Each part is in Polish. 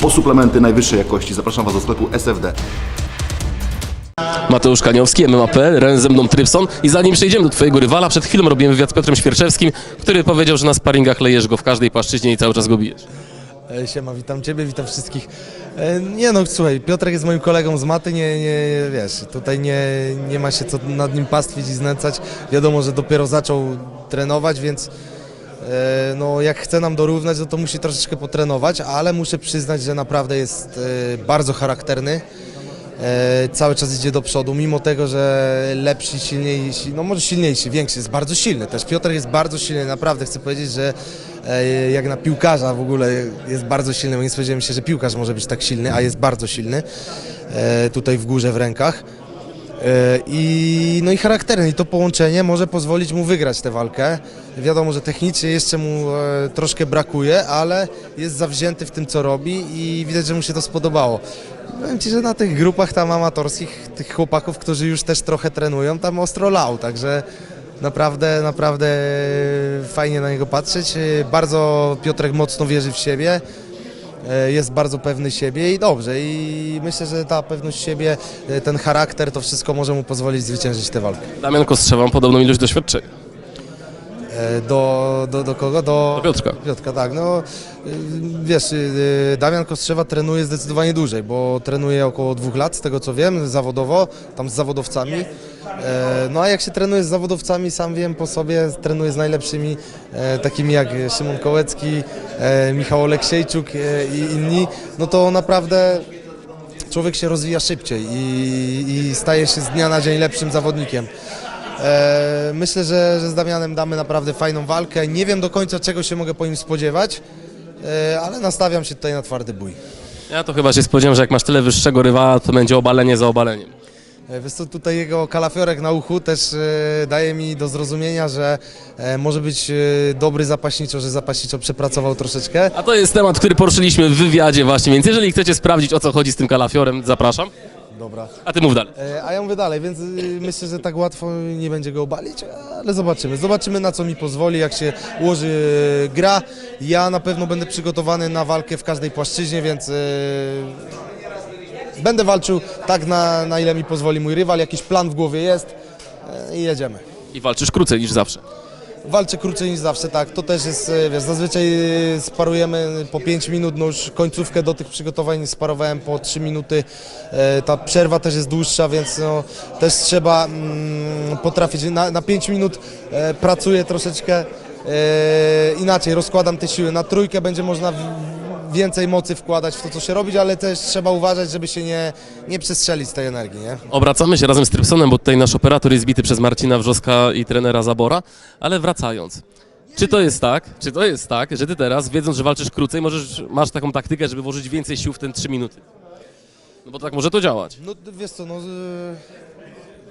Po suplementy najwyższej jakości zapraszam Was do sklepu SFD. Mateusz Kaniowski, MMA.pl, razem ze mną Trypson i zanim przejdziemy do twojego rywala, przed chwilą robiłem wywiad z Piotrem Świerczewskim, który powiedział, że na sparingach lejesz go w każdej płaszczyźnie i cały czas go bijesz. E, Siema, witam Ciebie, witam wszystkich. E, Nie no, słuchaj, Piotrek jest moim kolegą z maty, nie, nie wiesz, tutaj nie, nie ma się co nad nim pastwić i znęcać. Wiadomo, że dopiero zaczął trenować, więc e, no, jak chce nam dorównać, no to musi troszeczkę potrenować, ale muszę przyznać, że naprawdę jest bardzo charakterny. Cały czas idzie do przodu, mimo tego, że lepszy, silniejszy, no może silniejszy, większy, jest bardzo silny też. Piotr jest bardzo silny, naprawdę chcę powiedzieć, że jak na piłkarza w ogóle jest bardzo silny, bo nie spodziewałem się, że piłkarz może być tak silny, a jest bardzo silny e, tutaj w górze w rękach. E, I, no i charakterny i to połączenie może pozwolić mu wygrać tę walkę. Wiadomo, że technicznie jeszcze mu e, troszkę brakuje, ale jest zawzięty w tym, co robi i widać, że mu się to spodobało. Powiem Ci, że na tych grupach tam amatorskich, tych chłopaków, którzy już też trochę trenują, tam ostro lał, także naprawdę, naprawdę fajnie na niego patrzeć. Bardzo Piotrek mocno wierzy w siebie. E, jest bardzo pewny siebie i dobrze. I myślę, że ta pewność siebie, e, ten charakter, to wszystko może mu pozwolić zwyciężyć tę walkę. Damian Kostrzewa ma podobną ilość doświadczenia. E, Do, do, do kogo? Do, Do Piotrka. Piotrka, tak. No, y, wiesz, y, Damian Kostrzewa trenuje zdecydowanie dłużej, bo trenuje około dwóch lat, z tego co wiem, zawodowo, tam z zawodowcami. E, No a jak się trenuje z zawodowcami, sam wiem po sobie, trenuję z najlepszymi, e, takimi jak Szymon Kołecki, e, Michał Oleksiejczuk e, i inni, no to naprawdę człowiek się rozwija szybciej i, i staje się z dnia na dzień lepszym zawodnikiem. E, myślę, że, że z Damianem damy naprawdę fajną walkę. Nie wiem do końca czego się mogę po nim spodziewać, e, ale nastawiam się tutaj na twardy bój. Ja to chyba się spodziewam, że jak masz tyle wyższego rywala, to będzie obalenie za obaleniem. E, Wiesz co, tutaj jego kalafiorek na uchu też daje mi do zrozumienia, że może być dobry zapaśniczo, że zapaśniczo przepracował troszeczkę. A to jest temat, który poruszyliśmy w wywiadzie właśnie, więc jeżeli chcecie sprawdzić o co chodzi z tym kalafiorem, zapraszam. Dobra. A ty mów dalej. E, A ja mówię dalej, więc y, myślę, że tak łatwo nie będzie go obalić, ale zobaczymy. Zobaczymy na co mi pozwoli, jak się ułoży y, gra. Ja na pewno będę przygotowany na walkę w każdej płaszczyźnie, więc y, będę walczył tak na, na ile mi pozwoli mój rywal. Jakiś plan w głowie jest y, i jedziemy. I walczysz krócej niż zawsze. Walczę krócej niż zawsze, tak. To też jest, e, wiesz, zazwyczaj e, sparujemy po 5 minut, no już końcówkę do tych przygotowań sparowałem po 3 minuty. E, Ta przerwa też jest dłuższa, więc no, też trzeba mm, potrafić. Na, na 5 minut pracuję troszeczkę inaczej, rozkładam te siły. Na trójkę będzie można więcej mocy wkładać w to, co się robić, ale też trzeba uważać, żeby się nie, nie przestrzelić z tej energii, nie? Obracamy się razem z Trypsonem, bo tutaj nasz operator jest bity przez Marcina Wrzoska i trenera Zabora, ale wracając. Czy to jest tak, czy to jest tak, że ty teraz, wiedząc, że walczysz krócej, możesz, masz taką taktykę, żeby włożyć więcej sił w ten 3 minuty? No bo tak może to działać. No wiesz co, no y,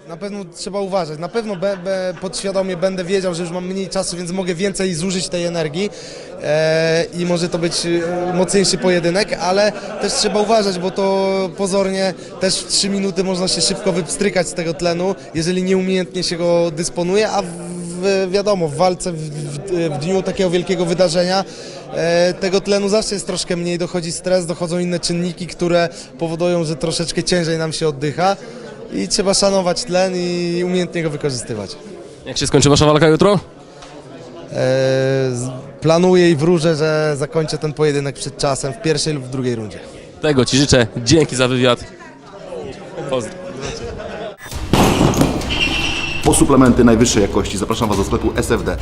na pewno trzeba uważać. Na pewno be, be, podświadomie będę wiedział, że już mam mniej czasu, więc mogę więcej zużyć tej energii. E, i może to być e, mocniejszy pojedynek, ale też trzeba uważać, bo to pozornie też w 3 minuty można się szybko wypstrykać z tego tlenu, jeżeli nieumiejętnie się go dysponuje, a w, wiadomo, w walce, w, w, w dniu takiego wielkiego wydarzenia e, tego tlenu zawsze jest troszkę mniej, dochodzi stres, dochodzą inne czynniki, które powodują, że troszeczkę ciężej nam się oddycha i trzeba szanować tlen i umiejętnie go wykorzystywać. Jak się skończy wasza walka jutro? E, planuję i wróżę, że zakończę ten pojedynek przed czasem w pierwszej lub w drugiej rundzie. Tego ci życzę. Dzięki za wywiad. Pozdro. Po suplementy najwyższej jakości zapraszam Was do sklepu SFD.